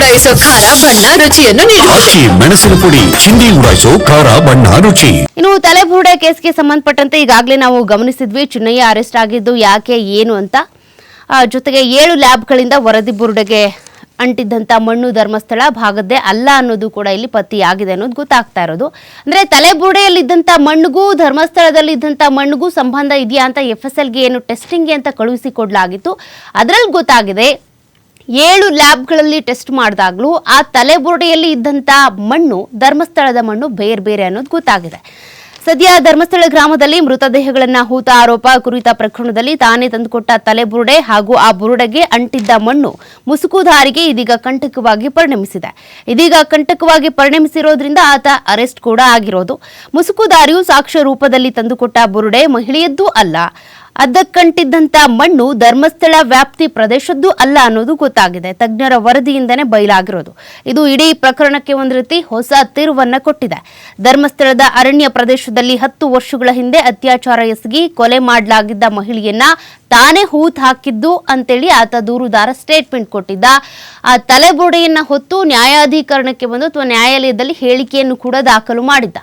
ಉಡಾಯಿಸೋ ಖಾರ ಬಣ್ಣ ರುಚಿಯನ್ನು ನೀಡುತ್ತದೆ ಮೆಣಸಿನ ಪುಡಿ ಚಿಂದಿ ಉಡಾಯಿಸೋ ಖಾರ ಬಣ್ಣ ರುಚಿ. ಇನ್ನು ತಲೆಬುರುಡೆ ಕೇಸ್ಗೆ ಸಂಬಂಧಪಟ್ಟಂತೆ ಈಗಾಗಲೇ ನಾವು ಗಮನಿಸಿದ್ವಿ ಚಿನ್ನಯ್ಯ ಅರೆಸ್ಟ್ ಆಗಿದ್ದು ಯಾಕೆ ಏನು ಅಂತ. ಜೊತೆಗೆ ಏಳು ಲ್ಯಾಬ್ಗಳಿಂದ ವರದಿ ಬುರುಡೆಗೆ ಅಂಟಿದ್ದಂಥ ಮಣ್ಣು ಧರ್ಮಸ್ಥಳ ಭಾಗದ್ದೇ ಅಲ್ಲ ಅನ್ನೋದು ಕೂಡ ಇಲ್ಲಿ ಪತ್ತೆಯಾಗಿದೆ ಅನ್ನೋದು ಗೊತ್ತಾಗ್ತಾ ಇರೋದು. ಅಂದ್ರೆ ತಲೆಬುರುಡೆಯಲ್ಲಿದ್ದಂಥ ಮಣ್ಣಿಗೂ ಧರ್ಮಸ್ಥಳದಲ್ಲಿದ್ದಂಥ ಮಣ್ಣಿಗೂ ಸಂಬಂಧ ಇದೆಯಾ ಅಂತ ಎಫ್ ಎಸ್ ಎಲ್ಗೆ ಏನು ಟೆಸ್ಟಿಂಗ್ಗೆ ಅಂತ ಕಳುಹಿಸಿಕೊಡಲಾಗಿತ್ತು ಅದರಲ್ಲಿ ಗೊತ್ತಾಗಿದೆ ಏಳು ಲ್ಯಾಬ್ಗಳಲ್ಲಿ ಟೆಸ್ಟ್ ಮಾಡಿದಾಗ್ಲೂ ಆ ತಲೆಬುರುಡೆಯಲ್ಲಿ ಇದ್ದಂಥ ಮಣ್ಣು, ಧರ್ಮಸ್ಥಳದ ಮಣ್ಣು ಬೇರೆ ಬೇರೆ ಅನ್ನೋದು ಗೊತ್ತಾಗಿದೆ. ಸದ್ಯ ಧರ್ಮಸ್ಥಳ ಗ್ರಾಮದಲ್ಲಿ ಮೃತದೇಹಗಳನ್ನ ಹೂತ ಆರೋಪ, ಕುರಿತ ಪ್ರಕರಣದಲ್ಲಿ ತಾನೇ ತಂದುಕೊಟ್ಟ ತಲೆಬುರುಡೆ ಹಾಗೂ ಆ ಬುರುಡೆಗೆ ಅಂಟಿದ್ದ ಮಣ್ಣು ಮುಸುಕುದಾರಿಗೆ ಇದೀಗ ಕಂಟಕವಾಗಿ ಪರಿಣಮಿಸಿದೆ. ಇದೀಗ ಕಂಟಕವಾಗಿ ಪರಿಣಮಿಸಿರೋದ್ರಿಂದ ಆತ ಅರೆಸ್ಟ್ ಕೂಡ ಆಗಿರೋದು. ಮುಸುಕುದಾರಿಯು ಸಾಕ್ಷ್ಯ ರೂಪದಲ್ಲಿ ತಂದುಕೊಟ್ಟ ಬುರುಡೆ ಮಹಿಳೆಯದ್ದೂ ಅಲ್ಲ. ಅದಕ್ಕಂಟಿದ್ದಂತ ಮಣ್ಣು ಧರ್ಮಸ್ಥಳ ವ್ಯಾಪ್ತಿ ಪ್ರದೇಶದ್ದು ಅಲ್ಲ ಅನ್ನೋದು ಗೊತ್ತಾಗಿದೆ. ತಜ್ಞರ ವರದಿಯಿಂದನೇ ಬಯಲಾಗಿರೋದು. ಇದು ಇಡೀ ಪ್ರಕರಣಕ್ಕೆ ಒಂದು ರೀತಿ ಹೊಸ ತಿರುವನ್ನ ಕೊಟ್ಟಿದೆ. ಧರ್ಮಸ್ಥಳದ ಅರಣ್ಯ ಪ್ರದೇಶದಲ್ಲಿ ಹತ್ತು ವರ್ಷಗಳ ಹಿಂದೆ ಅತ್ಯಾಚಾರ ಎಸಗಿ ಕೊಲೆ ಮಾಡಲಾಗಿದ್ದ ಮಹಿಳೆಯನ್ನ ತಾನೇ ಹೂತ್ ಹಾಕಿದ್ದು ಅಂತೇಳಿ ಆತ ದೂರುದಾರ ಸ್ಟೇಟ್ಮೆಂಟ್ ಕೊಟ್ಟಿದ್ದ. ಆ ತಲೆಬೋಡೆಯನ್ನ ಹೊತ್ತು ನ್ಯಾಯಾಧೀಕರಣಕ್ಕೆ ಬಂದು ಅಥವಾ ನ್ಯಾಯಾಲಯದಲ್ಲಿ ಹೇಳಿಕೆಯನ್ನು ಕೂಡ ದಾಖಲು ಮಾಡಿದ್ದ.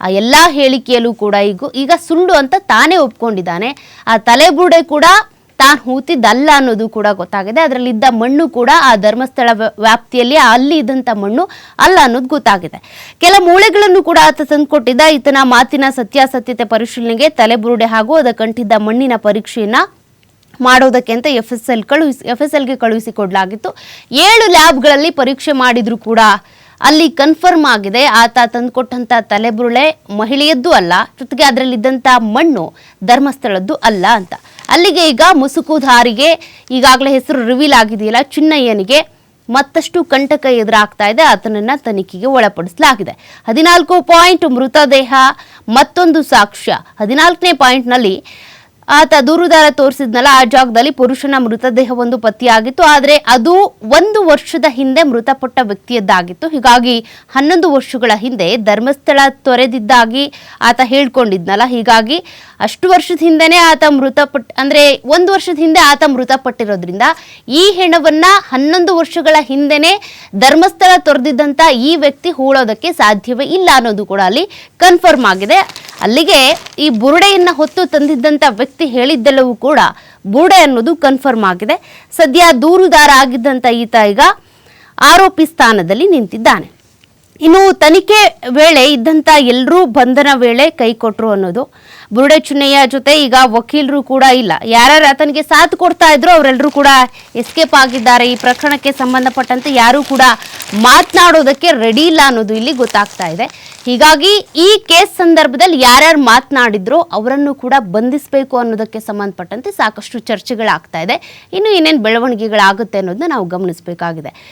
ಆ ಎಲ್ಲ ಹೇಳಿಕೆಯಲ್ಲೂ ಕೂಡ ಈಗ ಈಗ ಸುಳ್ಳು ಅಂತ ತಾನೇ ಒಪ್ಕೊಂಡಿದ್ದಾನೆ. ಆ ತಲೆಬುರುಡೆ ಕೂಡ ತಾನು ಹೂತಿದ್ದಲ್ಲ ಅನ್ನೋದು ಕೂಡ ಗೊತ್ತಾಗಿದೆ. ಅದರಲ್ಲಿದ್ದ ಮಣ್ಣು ಕೂಡ ಆ ಧರ್ಮಸ್ಥಳ ವ್ಯ- ವ್ಯಾಪ್ತಿಯಲ್ಲಿ ಅಲ್ಲಿ ಇದ್ದಂಥ ಮಣ್ಣು ಅಲ್ಲ ಅನ್ನೋದು ಗೊತ್ತಾಗಿದೆ. ಕೆಲ ಮೂಳೆಗಳನ್ನು ಕೂಡ ಆತ ತಂದುಕೊಟ್ಟಿದ್ದ. ಈತನ ಮಾತಿನ ಸತ್ಯಾಸತ್ಯತೆ ಪರಿಶೀಲನೆಗೆ ತಲೆಬುರುಡೆ ಹಾಗೂ ಅದಕ್ಕಂಟಿದ್ದ ಮಣ್ಣಿನ ಪರೀಕ್ಷೆಯನ್ನು ಮಾಡೋದಕ್ಕೆ ಅಂತ ಎಫ್ ಎಸ್ ಎಲ್ ಕಳುಹಿಸಿ ಎಫ್ ಎಸ್ ಎಲ್ಗೆ ಕಳುಹಿಸಿಕೊಡಲಾಗಿತ್ತು. ಏಳು ಲ್ಯಾಬ್ಗಳಲ್ಲಿ ಪರೀಕ್ಷೆ ಮಾಡಿದರೂ ಕೂಡ ಅಲ್ಲಿ ಕನ್ಫರ್ಮ್ ಆಗಿದೆ. ಆತ ತಂದುಕೊಟ್ಟಂಥ ತಲೆಬುರುಳೆ ಮಹಿಳೆಯದ್ದು ಅಲ್ಲ, ಜೊತೆಗೆ ಅದರಲ್ಲಿದ್ದಂಥ ಮಣ್ಣು ಧರ್ಮಸ್ಥಳದ್ದು ಅಲ್ಲ ಅಂತ. ಅಲ್ಲಿಗೆ ಈಗ ಮುಸುಕುಧಾರಿಗೆ ಈಗಾಗಲೇ ಹೆಸರು ರಿವೀಲ್ ಆಗಿದೆಯಲ್ಲ, ಚಿನ್ನಯ್ಯನಿಗೆ ಮತ್ತಷ್ಟು ಕಂಟಕ ಎದುರಾಗ್ತಾ ಇದೆ. ಆತನನ್ನ ತನಿಖೆಗೆ ಒಳಪಡಿಸಲಾಗಿದೆ. ಹದಿನಾಲ್ಕು ಪಾಯಿಂಟ್ ಮೃತದೇಹ ಮತ್ತೊಂದು ಸಾಕ್ಷ್ಯ. ಹದಿನಾಲ್ಕನೇ ಪಾಯಿಂಟ್ನಲ್ಲಿ ಆತ ದೂರುದಾರ ತೋರಿಸಿದ್ನಲ್ಲ, ಆ ಜಾಗದಲ್ಲಿ ಪುರುಷನ ಮೃತದೇಹವೊಂದು ಪತ್ತೆಯಾಗಿತ್ತು. ಆದರೆ ಅದು ಒಂದು ವರ್ಷದ ಹಿಂದೆ ಮೃತಪಟ್ಟ ವ್ಯಕ್ತಿಯದ್ದಾಗಿತ್ತು. ಹೀಗಾಗಿ ಹನ್ನೊಂದು ವರ್ಷಗಳ ಹಿಂದೆ ಧರ್ಮಸ್ಥಳ ತೊರೆದಿದ್ದಾಗಿ ಆತ ಹೇಳ್ಕೊಂಡಿದ್ನಲ್ಲ. ಹೀಗಾಗಿ ಅಷ್ಟು ವರ್ಷದ ಹಿಂದೆನೇ ಆತ ಮೃತಪಟ್ಟ ಅಂದ್ರೆ ಒಂದು ವರ್ಷದ ಹಿಂದೆ ಆತ ಮೃತಪಟ್ಟಿರೋದ್ರಿಂದ ಈ ಹೆಣವನ್ನ ಹನ್ನೊಂದು ವರ್ಷಗಳ ಹಿಂದೆನೆ ಧರ್ಮಸ್ಥಳ ತೊರೆದಿದ್ದಂತ ಈ ವ್ಯಕ್ತಿ ಹೂಳೋದಕ್ಕೆ ಸಾಧ್ಯವೇ ಇಲ್ಲ ಅನ್ನೋದು ಕೂಡ ಅಲ್ಲಿ ಕನ್ಫರ್ಮ್ ಆಗಿದೆ. ಅಲ್ಲಿಗೆ ಈ ಬುರುಡೆಯನ್ನ ಹೊತ್ತು ತಂದಿದ್ದಂತ ವ್ಯಕ್ತಿ ಹೇಳಿದ್ದೆಲ್ಲವೂ ಕೂಡ ಬುರುಡೆ ಅನ್ನೋದು ಕನ್ಫರ್ಮ್ ಆಗಿದೆ. ಸದ್ಯ ದೂರುದಾರ ಆಗಿದ್ದಂತ ಈತ ಈಗ ಆರೋಪಿ ಸ್ಥಾನದಲ್ಲಿ ನಿಂತಿದ್ದಾನೆ. ಇನ್ನು ತನಿಖೆ ವೇಳೆ ಇದ್ದಂತ ಎಲ್ಲರೂ ಬಂಧನ ವೇಳೆ ಕೈ ಕೊಟ್ಟರು ಅನ್ನೋದು. ಬುರುಡೆ ಚುನ್ನಯ್ಯ ಜೊತೆ ಈಗ ವಕೀಲರು ಕೂಡ ಇಲ್ಲ. ಯಾರ್ಯಾರು ಆತನಿಗೆ ಸಾಥ್ ಕೊಡ್ತಾ ಇದ್ರು ಅವರೆಲ್ಲರೂ ಕೂಡ ಎಸ್ಕೇಪ್ ಆಗಿದ್ದಾರೆ. ಈ ಪ್ರಕರಣಕ್ಕೆ ಸಂಬಂಧಪಟ್ಟಂತೆ ಯಾರೂ ಕೂಡ ಮಾತನಾಡೋದಕ್ಕೆ ರೆಡಿ ಇಲ್ಲ ಅನ್ನೋದು ಇಲ್ಲಿ ಗೊತ್ತಾಗ್ತಾ ಇದೆ. ಹೀಗಾಗಿ ಈ ಕೇಸ್ ಸಂದರ್ಭದಲ್ಲಿ ಯಾರ್ಯಾರು ಮಾತನಾಡಿದ್ರು ಅವರನ್ನು ಕೂಡ ಬಂಧಿಸಬೇಕು ಅನ್ನೋದಕ್ಕೆ ಸಂಬಂಧಪಟ್ಟಂತೆ ಸಾಕಷ್ಟು ಚರ್ಚೆಗಳಾಗ್ತಾ ಇದೆ. ಇನ್ನು ಏನೇನು ಬೆಳವಣಿಗೆಗಳಾಗುತ್ತೆ ಅನ್ನೋದನ್ನ ನಾವು ಗಮನಿಸಬೇಕಾಗಿದೆ.